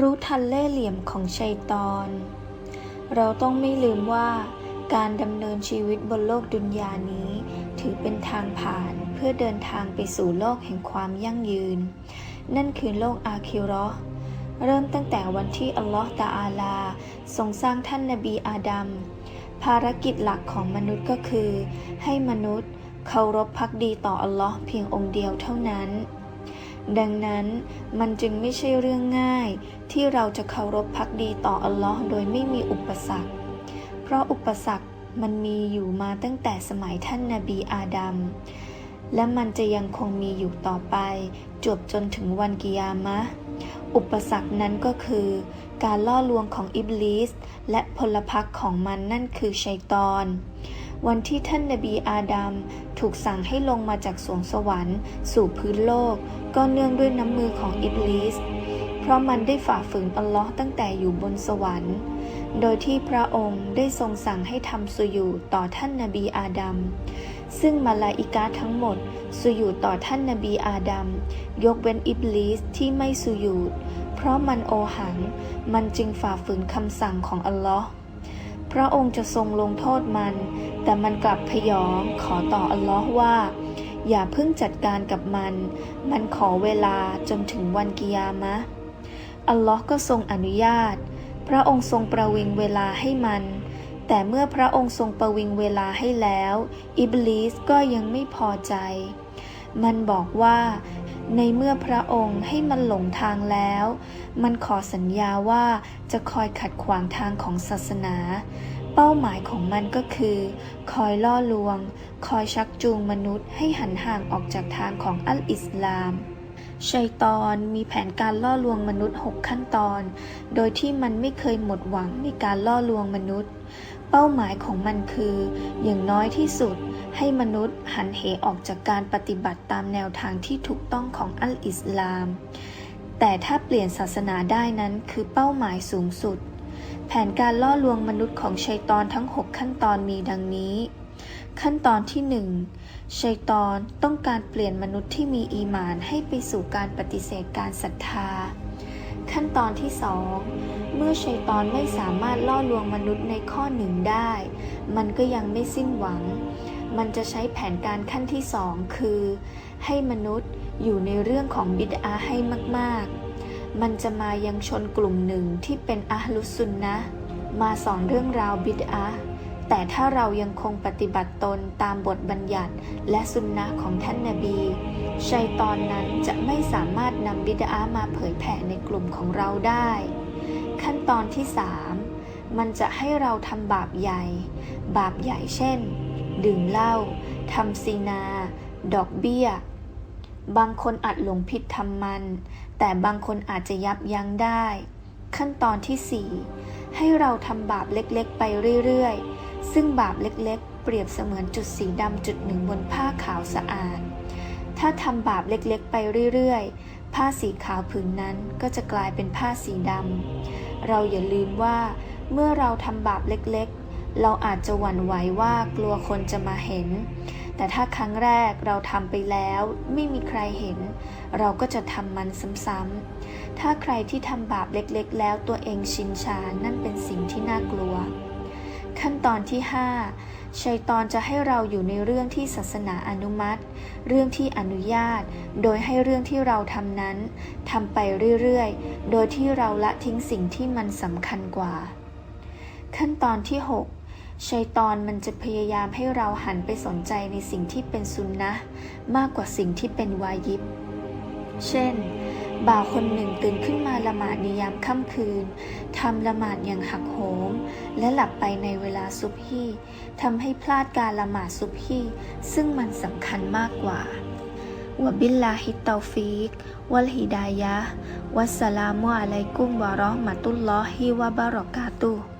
รู้ทันเล่ห์เหลี่ยมของชัยตอน เราต้องไม่ลืมว่าการดำเนินชีวิตบนโลกดุนยานี้ ถือเป็นทางผ่านเพื่อเดินทางไปสู่โลกแห่งความยั่งยืน นั่นคือโลกอาคิเราะเริ่มตั้งแต่วันที่อัลลอฮฺตะอาลา ทรงสร้างท่านนบีอาดัม ภารกิจหลักของมนุษย์ก็คือ ให้มนุษย์เคารพพักดีต่ออัลลอฮ์เพียงองค์เดียวเท่านั้น ดังนั้นมันจึงไม่ใช่เรื่องง่าย ที่เราจะเคารพพักดีต่ออัลลอฮ์โดยไม่มีอุปสรรค เพราะอุปสรรคมันมีอยู่มาตั้งแต่สมัยท่านนาบีอาดัมและมันจะยังคงมีอยู่ต่อไปจบจนถึงวันกิยามะ อุปสรรคนั้นก็คือ การล่อลวงของอิบลิสและพลพรรคของมันนั่นคือชัยตอน วันที่ท่านนบีอาดัมถูกสั่งให้ลงมาจากสวงสวรรค์ สู่พื้นโลก ก็เนื่องด้วยน้ำมือของอิบลิสเพราะมันได้ฝ่าฝืนอัลลอฮ์ตั้งแต่อยู่บนสวรรค์ โดยที่พระองค์ได้ทรงสั่งให้ทำสุญูต่อท่านนบีอาดัมซึ่งมาลาอิกาทั้งหมดสุญูต่อท่านนบีอาดัมยกเว้นอิบลิสที่ไม่สุญูดเพราะมันโอหัง มันจึงฝ่าฝืนคำสั่งของอัลลอฮ์ พระองค์จะทรงลงโทษมัน แต่มันกลับพยองขอต่ออัลลอฮ์ว่า อย่าเพิ่งจัดการกับมัน มันขอเวลาจนถึงวันกิยามะ อัลลอฮ์ก็ทรงอนุญาต พระองค์ทรงประวิงเวลาให้มัน แต่เมื่อพระองค์ทรงประวิงเวลาให้แล้ว อิบลิสก็ยังไม่พอใจ มันบอกว่า ในเมื่อพระองค์ให้มันหลงทางแล้ว มันขอสัญญาว่าจะคอยขัดขวางทางของศาสนา เป้าหมายของมันก็คือ คอยล่อลวง คอยชักจูงมนุษย์ให้หันห่างออกจากทางของอัลอิสลามชัยตอนมีแผนการล่อลวงมนุษย์ 6 ขั้นตอน โดยที่มันไม่เคยหมดหวังในการล่อลวงมนุษย์ เป้าหมายของมันคือ อย่างน้อยที่สุด ให้มนุษย์หันเหออกจากการปฏิบัติตามแนวทางที่ถูกต้องของอัลอิสลาม แต่ถ้าเปลี่ยนศาสนาได้นั้นคือเป้าหมายสูงสุด แผนการล่อลวงมนุษย์ของชัยตอนทั้ง 6 ขั้นตอนมีดังนี้ ขั้นตอนที่ 1 ชัยตอนต้องการเปลี่ยนมนุษย์ที่มีอีหมานให้ไปสู่การปฏิเสธการศรัทธา ขั้นตอนที่ 2เมื่อชัยตอนไม่สามารถล่อลวงมนุษย์ในข้อหนึ่งได้ มันก็ยังไม่สิ้นหวัง มันจะใช้แผนการขั้นที่สองคือ ให้มนุษย์อยู่ในเรื่องของบิดอาให้มากๆ มันจะมายังชนกลุ่มหนึ่งที่เป็นอะฮลุสุนนะมาสอนเรื่องราวบิดอาแต่ถ้าเรายังคงปฏิบัติตนตามบทบัญญัติและสุนนะของท่านนาบี ชัยตอนนั้นจะไม่สามารถนำบิดอามาเผยแผ่ในกลุ่มของเราได้ ขั้นตอนที่สามมันจะให้เราทำบาปใหญ่ บาปใหญ่เช่น ดื่มเหล้าทำซีนา ดอกเบี้ย บางคนอาจหลงผิดทำมัน แต่บางคนอาจจะยับยั้งได้ ขั้นตอนที่ 4 ให้เราทำบาปเล็กๆ ไปเรื่อยๆ ซึ่งบาปเล็กๆ เปรียบเสมือนจุดสีดำจุดหนึ่งบนผ้าขาวสะอาด ถ้าทำบาปเล็กๆ ไปเรื่อยๆ ผ้าสีขาวผืนนั้นก็จะกลายเป็นผ้าสีดำเราอย่าลืมว่าเมื่อเราทำบาปเล็กๆ เราอาจจะหวั่นไหวว่ากลัวคนจะมาเห็น แต่ถ้าครั้งแรกเราทำไปแล้วไม่มีใครเห็น เราก็จะทำมันซ้ำๆ ถ้าใครที่ทำบาปเล็กๆ แล้วตัวเองชินชา นั่นเป็นสิ่งที่น่ากลัว ขั้นตอนที่ 5 ชัยตอนจะให้เราอยู่ในเรื่องที่ศาสนาอนุมัติ เรื่องที่อนุญาต โดยให้เรื่องที่เราทำนั้นทำไปเรื่อยๆ โดยที่เราละทิ้งสิ่งที่มันสำคัญกว่า ขั้นตอนที่ 6 ชัยตอนมันจะพยายามให้เราหันไปสนใจในสิ่งที่เป็นซุนนะมากกว่าสิ่งที่เป็นวายิบ เช่น บ่าวคนหนึ่งตื่นขึ้นมาละหมาดในยามค่ำคืนทำละหมาดอย่างหักโหม และหลับไปในเวลาซุบฮีทำให้พลาดการละหมาดซุบฮีซึ่งมันสำคัญมากกว่าวะบิลลาฮิตตอฟิกวัลฮิดายะวัสสลามุอะลัยกุมวะราะห์มะตุลลอฮิวะบะเราะกาตุฮ์